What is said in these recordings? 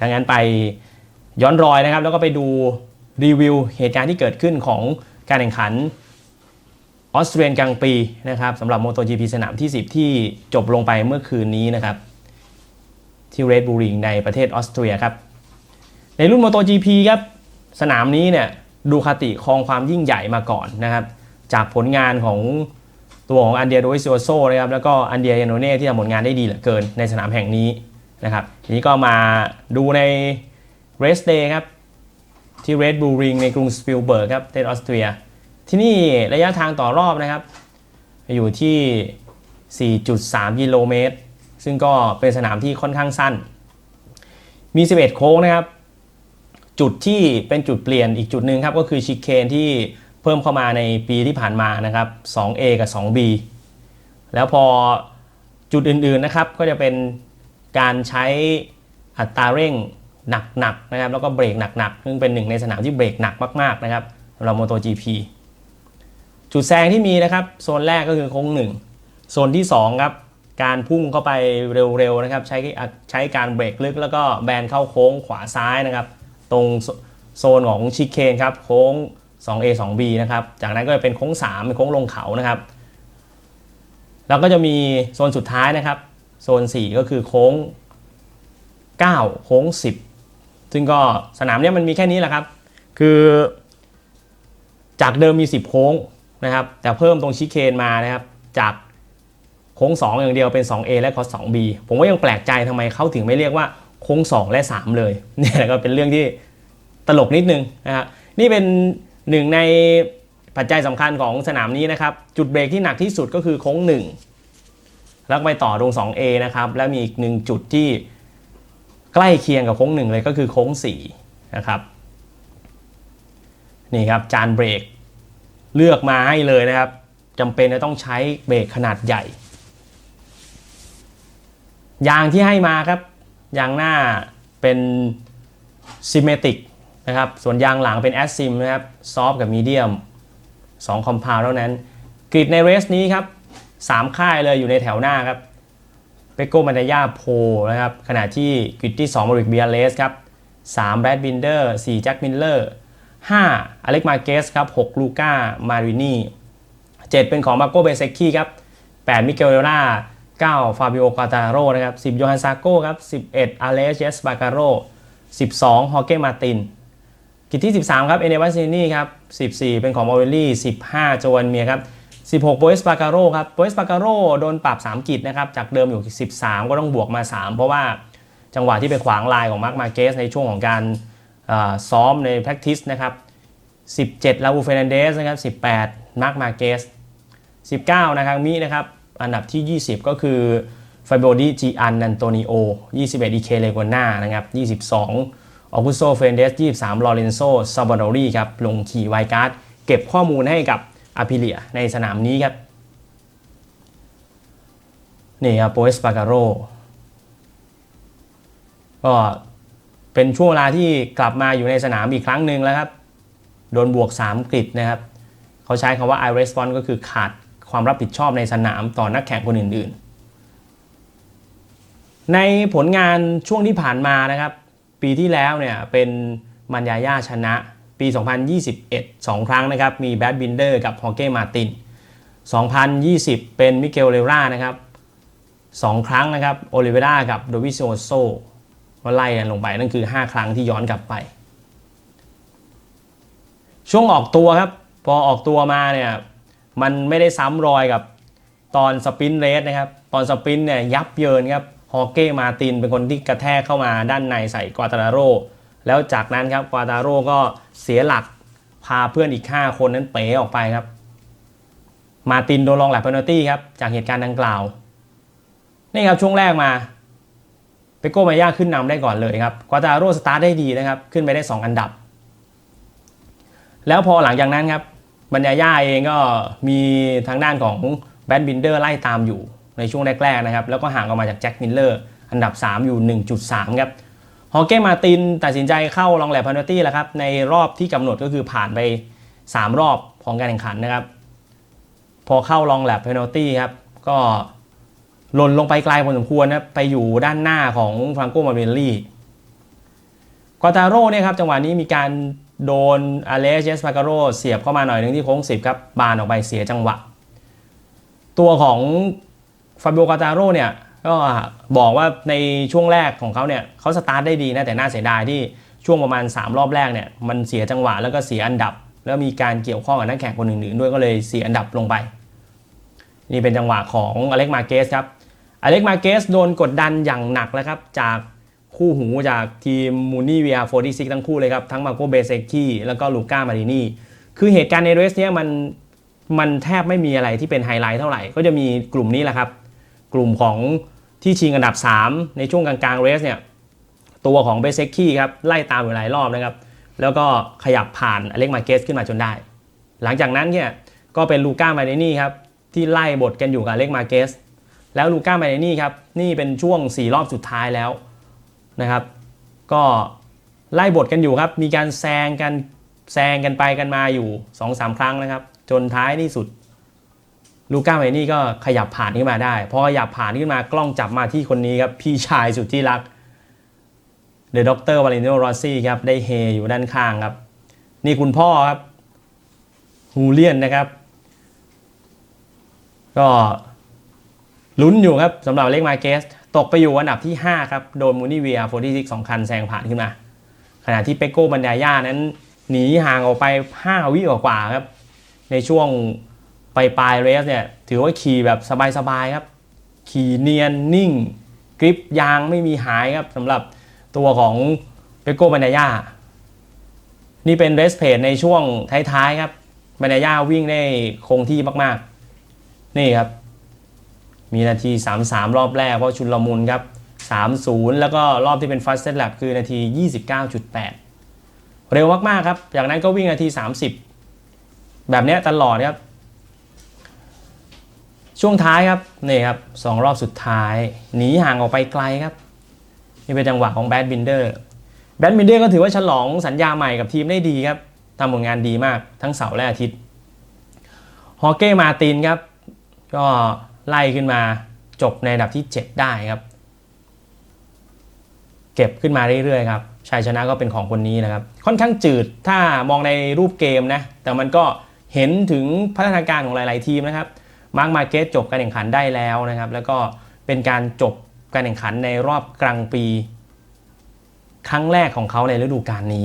ดังนั้นไปย้อนรอยนะครับ แล้วก็ไปดูรีวิวเหตุการณ์ที่เกิดขึ้นของการแข่งขันออสเตรียนกลางปีนะครับสำหรับ MotoGP สนามที่ 10 ที่จบลงไปเมื่อคืนนี้นะครับ ที่เรดบูริงในประเทศออสเตรียครับ ในรุ่น MotoGP ครับ สนามนี้เนี่ยดูคาติครองความยิ่งใหญ่มาก่อนนะครับ จากผลงานของตัวของอันเดียโดยซิโอโซนะครับแล้วก็อันเดียยานโนเน่ที่ทำผลงานได้ดีเหลือเกินในสนามแห่งนี้ นะครับทีนี้ก็มาดูในเรสเดย์ครับที่เรดบูริงในกรุงสปิลเบิร์กครับประเทศออสเตรีย ที่นี่ระยะทางต่อรอบนะครับ อยู่ที่ 4.3 กิโลเมตร ซึ่งก็เป็นสนามที่ค่อนข้างสั้น มี 11 โค้งนะครับ จุดที่เป็นจุดเปลี่ยนอีกจุดหนึ่งครับ ก็คือชิคเคนที่เพิ่มเข้ามาในปีที่ผ่านมานะครับ 2A กับ 2B แล้วพอจุดอื่นๆนะครับก็จะเป็น การใช้อัตราเร่งหนักๆนะครับแล้วก็เบรกหนักๆซึ่งเป็นหนึ่งในสนามที่เบรกหนักมากๆนะครับสำหรับ MotoGP จุดแซงที่มีนะครับโซนแรกก็คือโค้งหนึ่งโซนที่2ครับการพุ่งเข้าไปเร็วๆนะครับใช้ใช้การเบรกลึกแล้วก็แบนเข้าโค้งขวาซ้ายนะครับ ตรงโซนของชิคเคนครับโค้ง 2A 2B นะครับจากนั้นก็จะเป็นโค้ง3เป็นโค้งลงเขานะครับ แล้วก็จะมีโซนสุดท้ายนะครับ โซน 4 ก็คือโค้ง 9 โค้ง 10 ซึ่งก็สนามนี้มันมีแค่นี้แหละครับ คือจากเดิมมี 10 โค้งนะครับ แต่เพิ่มตรงชิคเคนมานะครับ จากโค้ง 2 อย่างเดียวเป็น 2A และก็ 2B ผมก็ยังแปลกใจทำไมเขาถึงไม่เรียกว่าโค้ง 2 และ 3 เลยเนี่ยก็เป็นเรื่องที่ตลกนิดนึงนะครับนี่เป็นหนึ่งในปัจจัยสำคัญของสนามนี้นะครับ จุดเบรกที่หนักที่สุดก็คือโค้ง 1 แล้วก็ไปต่อตรง 2A นะครับ แล้วมีอีกหนึ่งจุดที่ใกล้เคียงกับโค้ง1เลยก็คือโค้ง4นะครับ นี่ครับจานเบรกเลือกมาให้เลยนะครับจำเป็นจะต้องใช้เบรกขนาดใหญ่ ยางที่ให้มาครับ ยางหน้าเป็นซิมเมติกนะครับ ส่วนยางหลังเป็นแอสซิมนะครับ ซอฟกับมีเดียม2คอมเพลเท่านั้น กริดในเรสนี้ครับ 3 ค่ายเลยอยู่ในแถวหน้าครับเปโกมันดายาโพนะครับขณะที่กริดที่2มาริกเบียเลสครับ3แบรดบินเดอร์4แจ็คมิลเลอร์5อเล็กมาเกสครับ6ลูก้ามารินี7เป็นของมาโกเบเซกกี้ครับ8มิเกลเรล่า9ฟาบิโอกาตาโรนะครับ10โยฮันซาโก้ครับ11อาเลสเยสบาการโร12ฮอเก้มาตินกิจที่ 13 ครับ เอเนวัซินี่ครับ 14 เป็นของมอริลี่ 15โจวันเมียครับ 16โบเอสปาการโรครับโบเอสปาการโรโดนปรับ 3 กิจนะครับ จากเดิมอยู่ 13 ก็ต้องบวกมา 3 เพราะว่าจังหวะที่ไปขวางลายของมาร์คมาเกสในช่วงของการซ้อมใน practice นะครับ 17 ลาอูเฟรนเดสนะครับ 18 มาร์คมาเกส 19 นะครับมินะครับ อันดับที่ 20 ก็คือฟาโบดิจิอันนันโตนิโอ 21อีเคเลโกน่านะครับ 22ออกุโซเฟรนเดส 23 ลอเรนโซซาบาโดรีครับ ลงขี่ไวการ์ดเก็บข้อมูลให้กับ อาพิเลียในสนามนี้ครับนี่ครับโปเอสปาการโรก็เป็นช่วงเวลาที่กลับมาอยู่ในสนามอีกครั้งหนึ่งแล้วครับ โดนบวก 3 กริดนะครับ เขาใช้คำว่า I respond ก็คือขาดความรับผิดชอบในสนามต่อนักแข่งคนอื่นๆ ในผลงานช่วงที่ผ่านมานะครับ ปีที่แล้วเนี่ยเป็นมันยาย่าชนะ ปี 2021 2 ครั้งนะครับ มีแบดบินเดอร์กับฮอเก้มาติน 2020 เป็นมิเกลเลรานะครับ2 ครั้งนะครับโอลิเวรากับโดวิโซโซไล่กันลงไปนั่นคือ 5 ครั้งที่ย้อนกลับไป ช่วงออกตัวครับ พอออกตัวมาเนี่ยมันไม่ได้ซ้ำรอยกับตอนสปินเรสนะครับ ตอนสปินเนี่ยยับเยินครับฮอเก้มาตินเป็นคนที่กระแทกเข้ามาด้านในใส่กวาตาโร แล้วจากนั้นครับกวาตาโรก็เสียหลักพาเพื่อนอีก 5 คนนั้นเป๋ออกไปครับ มาตินโดนลองหลกเพนอร์ตี้ครับจากเหตุการณ์ดังกล่าว นี่ครับช่วงแรกมาเปโก้มาย่าขึ้นนำได้ก่อนเลยครับกวาตาโรสตาร์ทได้ดีนะครับ ขึ้นไปได้ 2 อันดับ แล้วพอหลังจากนั้นครับบรรยาย่าเองก็มีทางด้านของแบดบินเดอร์ไล่ตามอยู่ในช่วงแรกๆนะครับ แล้วก็ห่างออกมาจากแจ็คมิลเลอร์อันดับ 3 อยู่ 1.3 ครับ ฮอเก้มาตินตัดสินใจเข้าลองแลบพนตี้แล้วครับในรอบที่กำหนดก็คือผ่านไป 3 รอบของการแข่งขันนะครับ พอเข้าลองแลบเพนตี้ครับก็หล่นลงไปไกลพอสมควรนะไปอยู่ด้านหน้าของฟรังโกมาเบลลี่กอตาโร่เนี่ยครับจังหวะนี้มีการโดนอเลสเยสปาการโรเสียบเข้ามาหน่อยหนึ่งที่โค้ง10ครับบานออกไปเสียจังหวะ ตัวของฟาบิโอกาตาโร่เนี่ย ก็บอกว่าในช่วงแรกของเขาเนี่ยเขาสตาร์ทได้ดีนะแต่น่าเสียดายที่ช่วงประมาณ 3 รอบแรกเนี่ยมันเสียจังหวะแล้วก็เสียอันดับ แล้วมีการเกี่ยวข้องกับนักแข่งคนอื่นๆ ด้วยก็เลยเสียอันดับลงไป นี่เป็นจังหวะของอเล็กมาเกสครับอเล็กมาเกสโดนกดดันอย่างหนักแล้วครับจากคู่หูจากทีมมูนี่วีอาร์โฟร์ทั้งคู่เลยครับทั้งมาโกเบเซกี้แล้วก็ลูก้ามารินีคือเหตุการณ์ในเรสเนี้ยมันมันแทบไม่มีอะไรที่เป็นไฮไลท์เท่าไหร่ ก็จะมีกลุ่มนี้แหละครับ กลุ่มของ ที่ชิงอันดับ 3 ในช่วงกลางๆเรสเนี่ยตัวของเบเซกี้ครับไล่ตามอยู่หลายรอบนะครับแล้วก็ขยับผ่านอเล็กมาเกสขึ้นมาจนได้ หลังจากนั้นเนี่ยก็เป็นลูก้ามาเดนี่ครับที่ไล่บทกันอยู่กับอเล็กมาเกสแล้วลูก้ามาเดนี่ครับนี่เป็นช่วง 4 รอบสุดท้ายแล้วนะครับ ก็ไล่บทกันอยู่ครับมีการแซงกันแซงกันไปกันมาอยู่ 2-3 ครั้งนะครับ จนท้ายที่สุด ลูก้ามาเดนี่ก็ขยับผ่านขึ้นมาได้พอขยับผ่านขึ้นมากล้องจับมาที่คนนี้ครับ พี่ชายสุดที่รักเดอะด็อกเตอร์วาเลนติโนรอซี่ครับ ได้เฮอยู่ด้านข้างครับ นี่คุณพ่อครับฮูเลียนนะครับ ก็ลุ้นอยู่ครับสำหรับเล็กมาเกส ตกไปอยู่อันดับที่ 5 ครับ โดนมูนิเวียโฟร์ที่สองคันแซงผ่านขึ้นมา ขณะที่เปโก้บันดาย่านั้น หนีห่างออกไป 5 วิกว่าครับ ในช่วง ไปปลายเรสเนี่ยถือว่าขี่แบบสบายๆครับ ขี่เนียนนิ่งกริปยางไม่มีหายครับสำหรับตัวของเปโก้บันาย่านี่เป็นเรสเพจในช่วงท้ายๆครับบันาย่าวิ่งได้คงที่มากๆ นี่ครับ มีนาที 33 รอบแรกเพราะชุนละมุนครับ 30 แล้วก็รอบที่เป็น fastest lap คือนาที 29.8 เร็วมากๆครับ จากนั้นก็วิ่งนาที 30 แบบนี้ตลอดครับ ช่วงท้ายครับนี่ครับสองรอบสุดท้ายหนีห่างออกไปไกลครับ นี่เป็นจังหวะของแบดบินเดอร์แบดบินเดอร์ก็ถือว่าฉลองสัญญาใหม่กับทีมได้ดีครับทำผลงานดีมากทั้งเสาร์และอาทิตย์ฮอเก้มาตินครับ ก็ไล่ขึ้นมาจบในอันดับที่ 7 ได้ครับ เก็บขึ้นมาเรื่อยๆครับชัยชนะก็เป็นของคนนี้นะครับ ค่อนข้างจืดถ้ามองในรูปเกมนะ แต่มันก็เห็นถึงพัฒนาการของหลาย ๆ ทีมนะครับ มาร์กมาเก็ตจบการแข่งขันได้แล้วนะครับ แล้วก็เป็นการจบการแข่งขันในรอบกลางปี ครั้งแรกของเขาในฤดูกาลนี้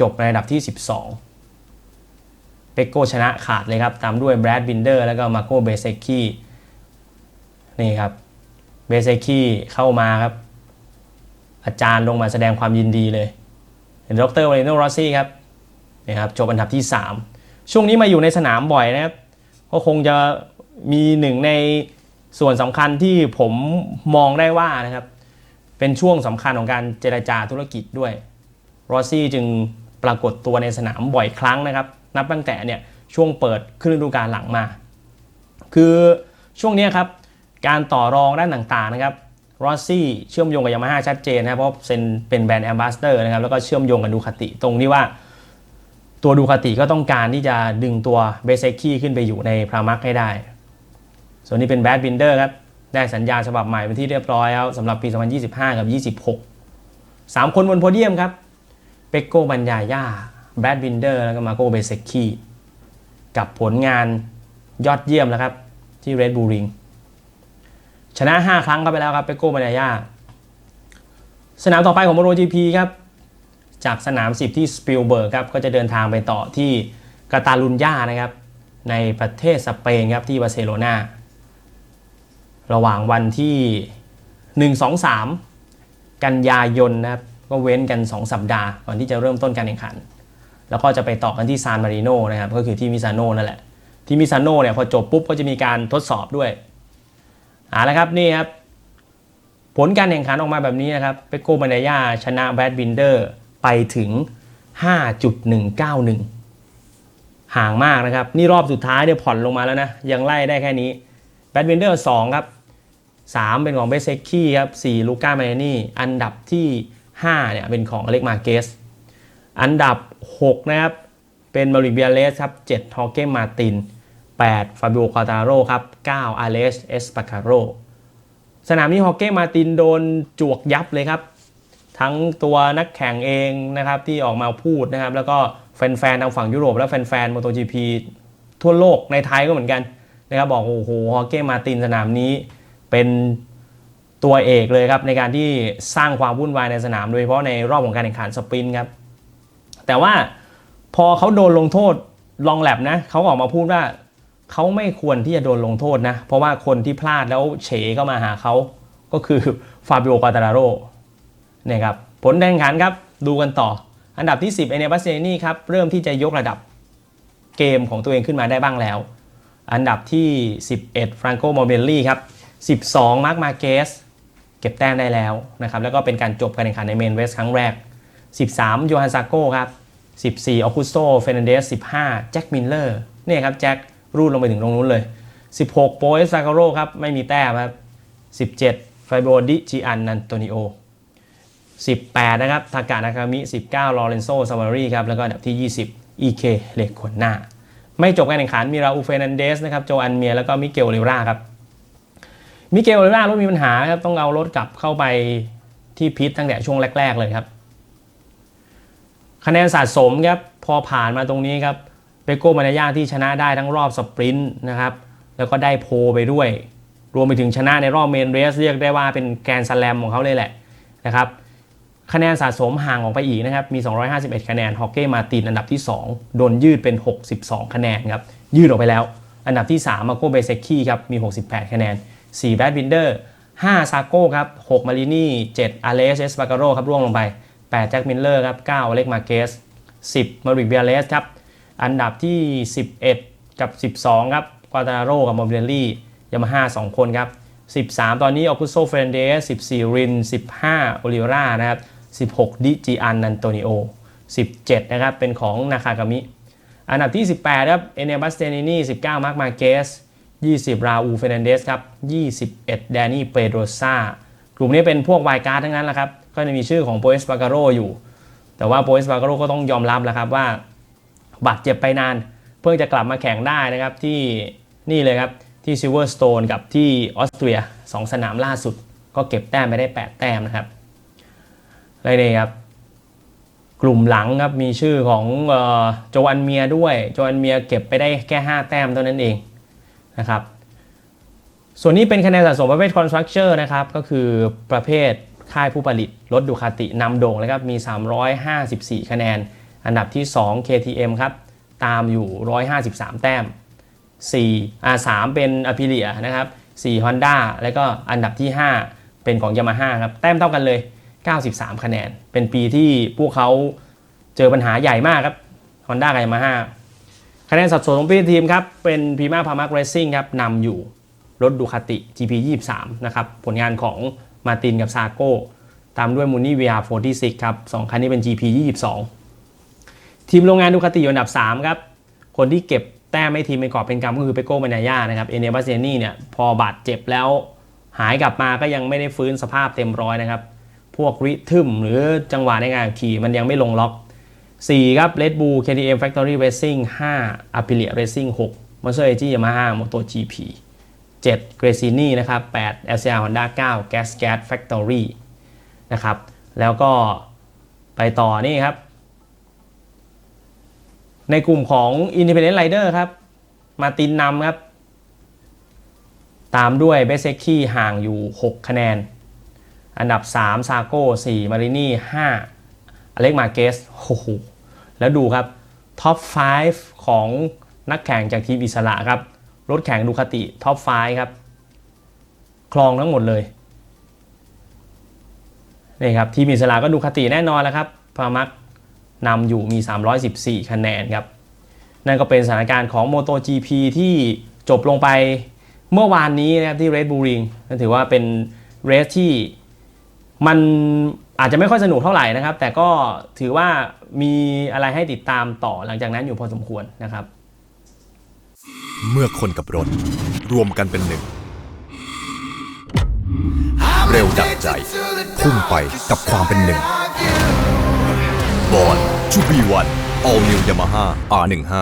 จบในอันดับที่ 12 เปโกชนะขาดเลยครับ ตามด้วยแบรดบินเดอร์แล้วก็มาโกเบเซกี้นี่ครับเบเซกี้เข้ามาครับ อาจารย์ลงมาแสดงความยินดีเลยเห็นดรวาเลนโนรอสซี่ครับนี่ครับจบอันดับที่ 3 ช่วงนี้มาอยู่ในสนามบ่อยนะครับก็คงจะ มีหนึ่งในส่วนสำคัญที่ผมมองได้ว่านะครับ เป็นช่วงสำคัญของการเจรจาธุรกิจด้วยรอซี่จึงปรากฏตัวในสนามบ่อยครั้งนะครับ นับตั้งแต่เนี่ยช่วงเปิดขึ้นฤดูกาลหลังมา คือช่วงนี้ครับ การต่อรองด้านต่างๆนะครับรอซี่เชื่อมโยงกับยามาฮ่าชัดเจนนะครับเพราะเซ็นเป็นแบรนด์แอมบาสเตอร์นะครับแล้วก็เชื่อมโยงกับดูคาติ ตรงที่ว่า ตัวดูคาติก็ต้องการที่จะดึงตัวเบเซกี้ขึ้นไปอยู่ในพรามักให้ได้ ส่วนนี้เป็นแบดบินเดอร์ครับ ได้สัญญาฉบับใหม่เป็นที่เรียบร้อยแล้วสำหรับปี 2025 กับ 26 3 คนบนโพเดียมครับ เปกโกบัญญาย่าแบดบินเดอร์แล้วก็มาโกเบเซกี้กับผลงานยอดเยี่ยมแล้วครับที่เรดบูริงชนะ 5 ครั้งเข้าไปแล้วครับเปโก้บานาย่าสนามต่อไปของโมโต GP ครับ จากสนาม 10 ที่สปิลเบิร์กครับ ก็จะเดินทางไปต่อที่กาตาลุญญานะครับ ในประเทศสเปนครับที่บาร์เซโลนา ระหว่างวันที่ 1 2 3 กันยายนนะครับก็เว้นกัน 2 สัปดาห์ก่อนที่จะเริ่มต้นการแข่งขัน แล้วก็จะไปต่อกันที่ซานมาริโนนะครับก็คือที่มิซานโนนั่นแหละ ที่มิซานโนเนี่ยพอจบปุ๊บก็จะมีการทดสอบด้วยเอาละครับนี่ครับผลการแข่งขันออกมาแบบนี้นะครับเปโกบันดายาชนะแบดบินเดอร์ไปถึง 5.191 ห่างมากนะครับ นี่รอบสุดท้ายเดี๋ยผ่อนลงมาแล้วนะ ยังไล่ได้แค่นี้แบดบินเดอร์2ครับ 3 เป็นของเบสเซกกี้ครับ4ลูก้ามาเนนี่ อันดับที่5เนี่ยเป็นของอเล็กมาเกส อันดับ 6 นะครับ เป็นมาริเบียเลสครับ7ทอเกมมาติน 8 ฟาบิโอคาตาโรครับ9อาเลสเอสปาคาโรสนามนี้ฮอกเก้มาตินโดนจวกยับเลยครับ ทั้งตัวนักแข่งเองนะครับที่ออกมาพูดนะครับ แล้วก็แฟนๆทางฝั่งยุโรปและแฟนๆ MotoGP ทั่วโลกในไทยก็เหมือนกันนะครับบอกโอ้โหฮอเก้มาตินสนามนี้ เป็นตัวเอกเลยครับในการที่สร้างความวุ่นวายในสนามโดยเฉพาะในรอบของการแข่งขันสปรินต์ครับ แต่ว่าพอเขาโดนลงโทษลองแลบนะเขาออกมาพูดว่าเขาไม่ควรที่จะโดนลงโทษนะ เพราะว่าคนที่พลาดแล้วเฉเข้ามาหาเขาก็คือฟาบิโอกาตาราโรเนี่ยครับผลแข่งขันครับดูกันต่อ อันดับที่ 10 เอเนบัสเซนี่ครับเริ่มที่จะยกระดับเกมของตัวเองขึ้นมาได้บ้างแล้ว อันดับที่ 11 ฟรานโกโมเบลลี่ครับ 12 มาร์คมาเกสเก็บแต้มได้แล้วนะครับแล้วก็เป็นการจบการแข่งขันในเมนเวสครั้งแรก 13 โยฮันซาโก้ครับ 14ออกุสโตเฟรนันเดส 15 แจ็คมิลเลอร์เนี่ยครับแจ็ครูดลงไปถึงตรงนู้นเลย 16 โปเอสซาโกโรครับ ไม่มีแต้มครับ 17 ไฟโบดิจิอันนันโตนิโอ 18 นะครับทากานากามิ 19 ลอเรนโซซาวารีครับ แล้วก็อันดับที่ 20อีเคเลควนนาไม่จบการแข่งขันมีราอูเฟรนันเดสนะครับ โจอันเมีย แล้วก็มิเกลเลราครับ มิเกลเลรารถมีปัญหาครับต้องเอารถกลับเข้าไปที่พิทตั้งแต่ช่วงแรก ๆ เลยครับ คะแนนสะสมครับพอผ่านมาตรงนี้ครับเปโก้มานายาที่ชนะได้ทั้งรอบสปรินต์นะครับแล้วก็ได้โพไปด้วย รวมไปถึงชนะในรอบเมนเรสเรียกได้ว่าเป็นแกรนด์สแลมของเขาเลยแหละนะครับคะแนนสะสมห่างออกไปอีกนะครับ มี 251 คะแนน ฮอกเก้มาตินอันดับที่ 2 โดนยืดเป็น 62 คะแนนครับ ยืดออกไปแล้ว อันดับที่ 3 มาโกเบเซคิครับ มี 68 คะแนน 4แบดวินเดอร์5ซาโก้ครับ6มารินี่7อาเลสเอสบาการโรครับร่วงลงไป 8 แจ็คมิลเลอร์ครับ9อเล็กมาเกส 10 มาริกเบียเลสครับ อันดับที่ 11 กับ 12 ครับกวาตาโรกับมอมเบลลี่ยามาฮ่า2คนครับ 13 ตอนนี้ออกุโซเฟรนเดส14 ริน 15 โอลิเวรานะครับ 16 ดิจิอันนันโตนิโอ 17 นะครับ เป็นของนาคากามิ อันดับที่ 18 ครับ เอเนบัสเตนินี19 มาร์คมาเกส 20 ราอูเฟรนเดสครับ21 แดนนี่เปโดรซากลุ่มนี้เป็นพวกวายการ์ดทั้งนั้นแหละครับ ก็จะมีชื่อของโปเอสปาการโรอยู่ แต่ว่าโปเอสปาการโรก็ต้องยอมรับแล้วครับว่าบาดเจ็บไปนาน เพิ่งจะกลับมาแข่งได้นะครับที่นี่เลยครับ ที่ซิลเวอร์สโตนกับที่ออสเตรีย 2 สนามล่าสุด ก็เก็บแต้มไปได้ 8 แต้มนะครับไรเนี่ยครับกลุ่มหลังครับมีชื่อของออโจอันเมียด้วย โจอันเมียเก็บไปได้แค่ 5 แต้มเท่านั้นเอง นะครับ ส่วนนี้เป็นคะแนนสะสมประเภท Constructor นะครับ ก็คือประเภทค่ายผู้ผลิตรถดูคาตินำโด่งเลยครับมี 354 คะแนน อันดับที่ 2 KTM ครับ ตามอยู่ 153 แต้ม4อ่า3เป็น Aprilia นะครับ4 Honda แล้วก็อันดับที่ 5 เป็นของ Yamaha ครับ แต้มเท่ากันเลย 93 คะแนน เป็นปีที่พวกเขาเจอปัญหาใหญ่มากครับ Honda กับ Yamaha คะแนนสัดส่วนของพี่ทีมครับเป็น Prima p a m a c Racing ครับนำอยู่รถดูคาติ GP 23นะครับผลงานของมาตินกับซาโก้ตามด้วยมูนี่ VR 46ครับสองคันนี้เป็น GP 22 ทีมโรงงานดูคาติอยู่อันดับ 3 ครับ คนที่เก็บแต้มให้ทีมเป็นกอบเป็นกำก็คือเปโก้มานายานะครับเอเนบัสเซนี่เนี่ยพอบาดเจ็บแล้วหายกลับมาก็ยังไม่ได้ฟื้นสภาพเต็มร้อยนะครับ พวกริทึมหรือจังหวะในการขี่มันยังไม่ลงล็อก 4 ครับ Red Bull KTM Factory Racing 5 Aprilia Racing 6 Monster AG Yamaha MotoGP 7 g r a c i n i นะครับ8 LCR Honda 9 Gas Gas Factory นะครับ แล้วก็ไปต่อนี่ครับ ในกลุ่มของ Independent Rider ครับ มาตินนำครับ ตามด้วยเบสเซคีห่างอยู่ 6 คะแนน อันดับ 3 ซาโก้4มารินี่5อเล็กมาเกสโอ้โห แล้วดูครับท็อป 5 ของนักแข่งจากทีมอิสระครับ รถแข่งดูคาติท็อป 5 ครับครองทั้งหมดเลยนี่ครับทีมอิสระก็ดูคาติแน่นอนแล้วครับพามักนำอยู่มี 314 คะแนนครับ นั่นก็เป็นสถานการณ์ของ MotoGP ที่จบลงไปเมื่อวานนี้นะครับที่ Red Bull Ring นั่นถือว่าเป็นเรสที่มัน อาจจะไม่ค่อยสนุกเท่าไหร่นะครับ แต่ก็ถือว่ามีอะไรให้ติดตามต่อหลังจากนั้นอยู่พอสมควรนะครับ เมื่อคนกับรถ รวมกันเป็นหนึ่ง เร็วดับใจ พุ่งไปกับความเป็นหนึ่งบอลชูบีวัน All New Yamaha R15